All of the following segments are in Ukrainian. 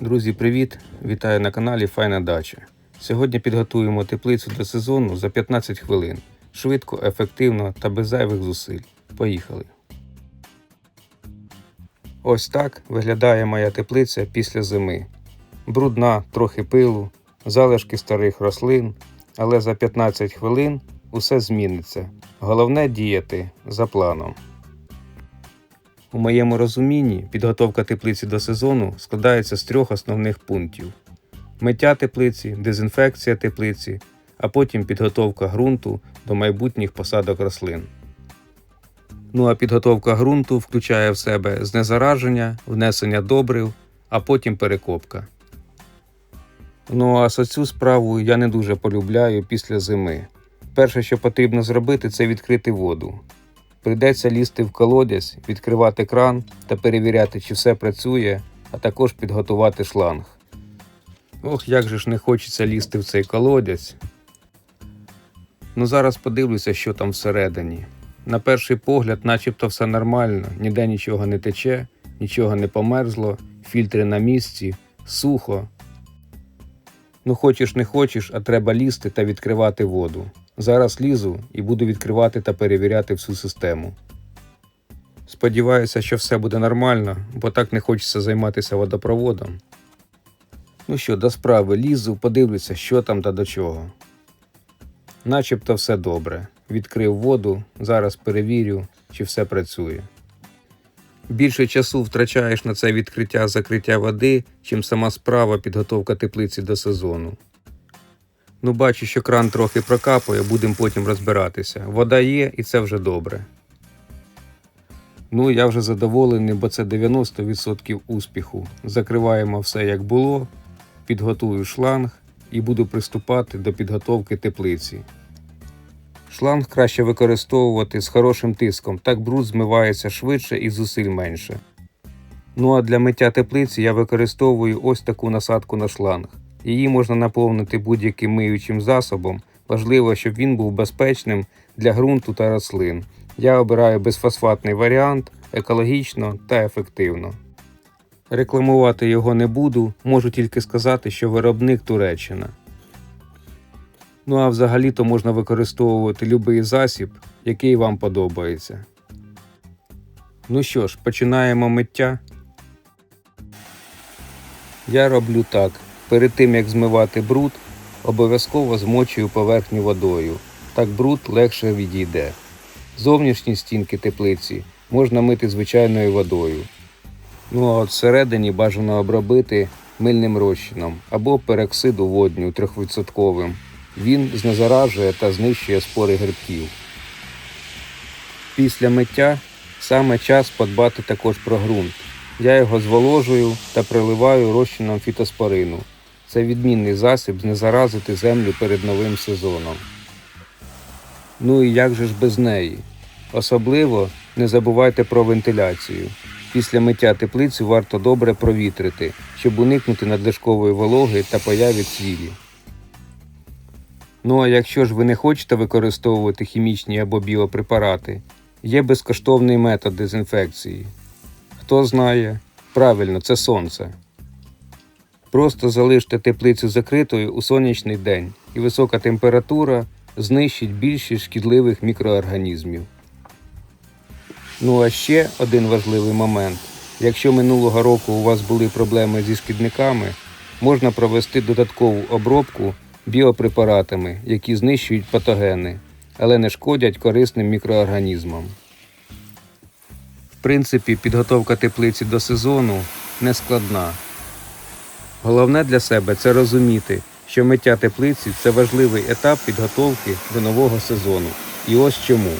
Друзі, привіт! Вітаю на каналі Файна Дача. Сьогодні підготуємо теплицю до сезону за 15 хвилин. Швидко, ефективно та без зайвих зусиль. Поїхали. Ось так виглядає моя теплиця після зими. Брудна, трохи пилу, залишки старих рослин, але за 15 хвилин усе зміниться. Головне діяти за планом. У моєму розумінні підготовка теплиці до сезону складається з трьох основних пунктів: миття теплиці, дезінфекція теплиці, а потім підготовка ґрунту до майбутніх посадок рослин. Ну а підготовка ґрунту включає в себе знезараження, внесення добрив, а потім перекопка. Ну а цю справу я не дуже полюбляю після зими. Перше, що потрібно зробити, це відкрити воду. Прийдеться лізти в колодязь, відкривати кран та перевіряти, чи все працює, а також підготувати шланг. Ох, як же ж не хочеться лізти в цей колодязь. Ну зараз подивлюся, що там всередині. На перший погляд, начебто все нормально, ніде нічого не тече, нічого не померзло, фільтри на місці, сухо. Ну, хочеш не хочеш, а треба лізти та відкривати воду. Зараз лізу і буду відкривати та перевіряти всю систему. Сподіваюся, що все буде нормально, бо так не хочеться займатися водопроводом. Ну що, до справи лізу, подивлюся, що там та до чого. Начебто все добре. Відкрив воду, зараз перевірю, чи все працює. Більше часу втрачаєш на це відкриття закриття води, чим сама справа підготовка теплиці до сезону. Ну, бачу, що кран трохи прокапує, будемо потім розбиратися. Вода є і це вже добре. Ну, я вже задоволений, бо це 90% успіху. Закриваємо все як було, підготую шланг і буду приступати до підготовки теплиці. Шланг краще використовувати з хорошим тиском, так бруд змивається швидше і зусиль менше. Ну а для миття теплиці я використовую ось таку насадку на шланг. Її можна наповнити будь-яким миючим засобом. Важливо, щоб він був безпечним для ґрунту та рослин. Я обираю безфосфатний варіант екологічно та ефективно. Рекламувати його не буду, можу тільки сказати, що виробник Туреччина. Ну а взагалі-то можна використовувати будь-який засіб, який вам подобається. Ну що ж, починаємо миття. Я роблю так. Перед тим як змивати бруд, обов'язково змочую поверхню водою. Так бруд легше відійде. Зовнішні стінки теплиці можна мити звичайною водою. Ну а от всередині бажано обробити мильним розчином або пероксиду водню 3%. Він знезаражує та знищує спори грибків. Після миття саме час подбати також про ґрунт. Я його зволожую та приливаю розчином фітоспорину. Це відмінний засіб знезаразити землю перед новим сезоном. Ну і як же ж без неї? Особливо не забувайте про вентиляцію. Після миття теплицю варто добре провітрити, щоб уникнути надлишкової вологи та появи цвілі. Ну а якщо ж ви не хочете використовувати хімічні або біопрепарати, є безкоштовний метод дезінфекції. Хто знає, правильно, це сонце. Просто залиште теплицю закритою у сонячний день, і висока температура знищить більшість шкідливих мікроорганізмів. Ну а ще один важливий момент. Якщо минулого року у вас були проблеми зі шкідниками, можна провести додаткову обробку біопрепаратами, які знищують патогени, але не шкодять корисним мікроорганізмам. В принципі, підготовка теплиці до сезону не складна. Головне для себе це розуміти, що миття теплиці це важливий етап підготовки до нового сезону. І ось чому.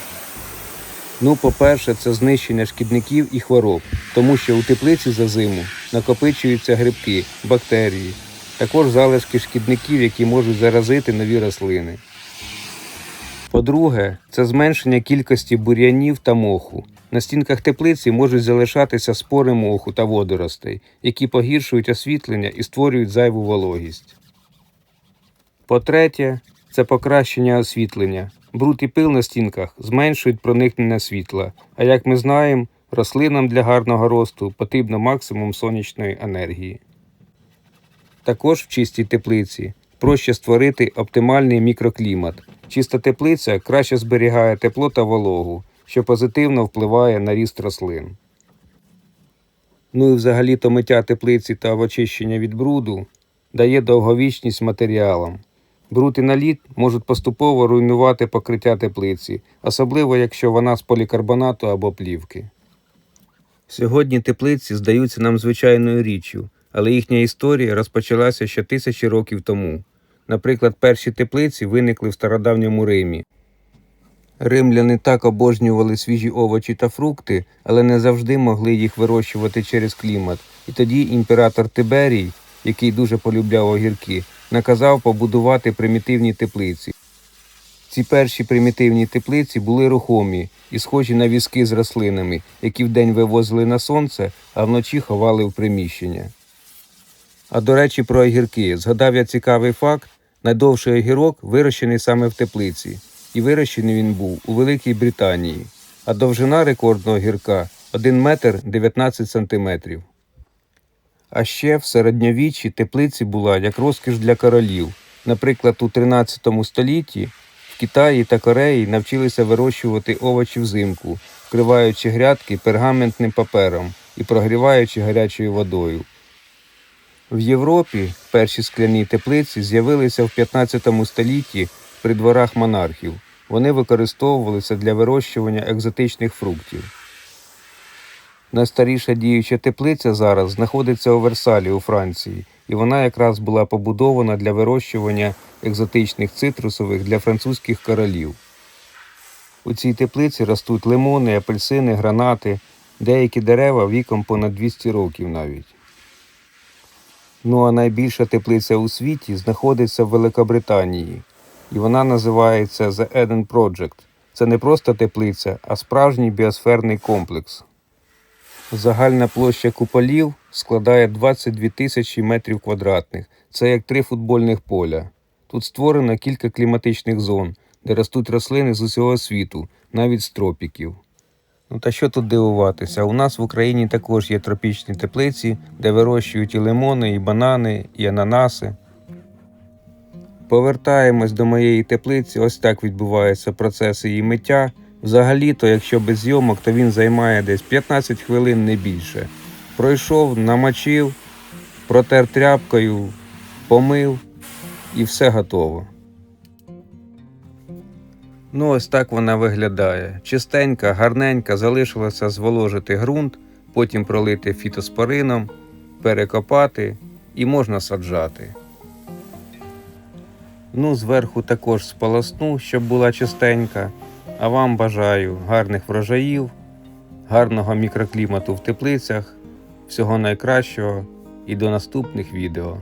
Ну, по-перше, це знищення шкідників і хвороб, тому що у теплиці за зиму накопичуються грибки, бактерії, також залишки шкідників, які можуть заразити нові рослини. По-друге, це зменшення кількості бур'янів та моху. На стінках теплиці можуть залишатися спори моху та водоростей, які погіршують освітлення і створюють зайву вологість. По-третє, це покращення освітлення. Бруд і пил на стінках зменшують проникнення світла, а як ми знаємо, рослинам для гарного росту потрібно максимум сонячної енергії. Також в чистій теплиці проще створити оптимальний мікроклімат. Чиста теплиця краще зберігає тепло та вологу, що позитивно впливає на ріст рослин. Ну і взагалі то миття теплиці та очищення від бруду дає довговічність матеріалам. Бруд і наліт можуть поступово руйнувати покриття теплиці, особливо якщо вона з полікарбонату або плівки. Сьогодні теплиці здаються нам звичайною річчю, але їхня історія розпочалася ще тисячі років тому. Наприклад, перші теплиці виникли в стародавньому Римі. Римляни так обожнювали свіжі овочі та фрукти, але не завжди могли їх вирощувати через клімат. І тоді імператор Тиберій, який дуже полюбляв огірки, наказав побудувати примітивні теплиці. Ці перші примітивні теплиці були рухомі і схожі на візки з рослинами, які вдень вивозили на сонце, а вночі ховали в приміщення. А до речі, про огірки. Згадав я цікавий факт: найдовший огірок вирощений саме в теплиці, і вирощений він був у Великій Британії, а довжина рекордного огірка 1 метр 19 сантиметрів. А ще в середньовіччі теплиці була як розкіш для королів. Наприклад, у 13 столітті в Китаї та Кореї навчилися вирощувати овочі взимку, вкриваючи грядки пергаментним папером і прогріваючи гарячою водою. В Європі перші скляні теплиці з'явилися в 15 столітті при дворах монархів. Вони використовувалися для вирощування екзотичних фруктів. Найстаріша діюча теплиця зараз знаходиться у Версалі у Франції, і вона якраз була побудована для вирощування екзотичних цитрусових для французьких королів. У цій теплиці ростуть лимони, апельсини, гранати, деякі дерева віком понад 200 років навіть. Ну а найбільша теплиця у світі знаходиться в Великобританії, і вона називається The Eden Project. Це не просто теплиця, а справжній біосферний комплекс. Загальна площа куполів складає 22 тисячі метрів квадратних. Це як три футбольних поля. Тут створено кілька кліматичних зон, де ростуть рослини з усього світу, навіть з тропіків. Ну та що тут дивуватися? У нас в Україні також є тропічні теплиці, де вирощують і лимони, і банани, і ананаси. Повертаємось до моєї теплиці, ось так відбувається процес її миття. Взагалі-то, якщо без зйомок, то він займає десь 15 хвилин не більше. Пройшов, намочив, протер тряпкою, помив і все готово. Ну, ось так вона виглядає. Чистенька, гарненька, залишилося зволожити ґрунт, потім пролити фітоспорином, перекопати і можна саджати. Ну, зверху також сполосну, щоб була чистенька. А вам бажаю гарних врожаїв, гарного мікроклімату в теплицях, всього найкращого і до наступних відео.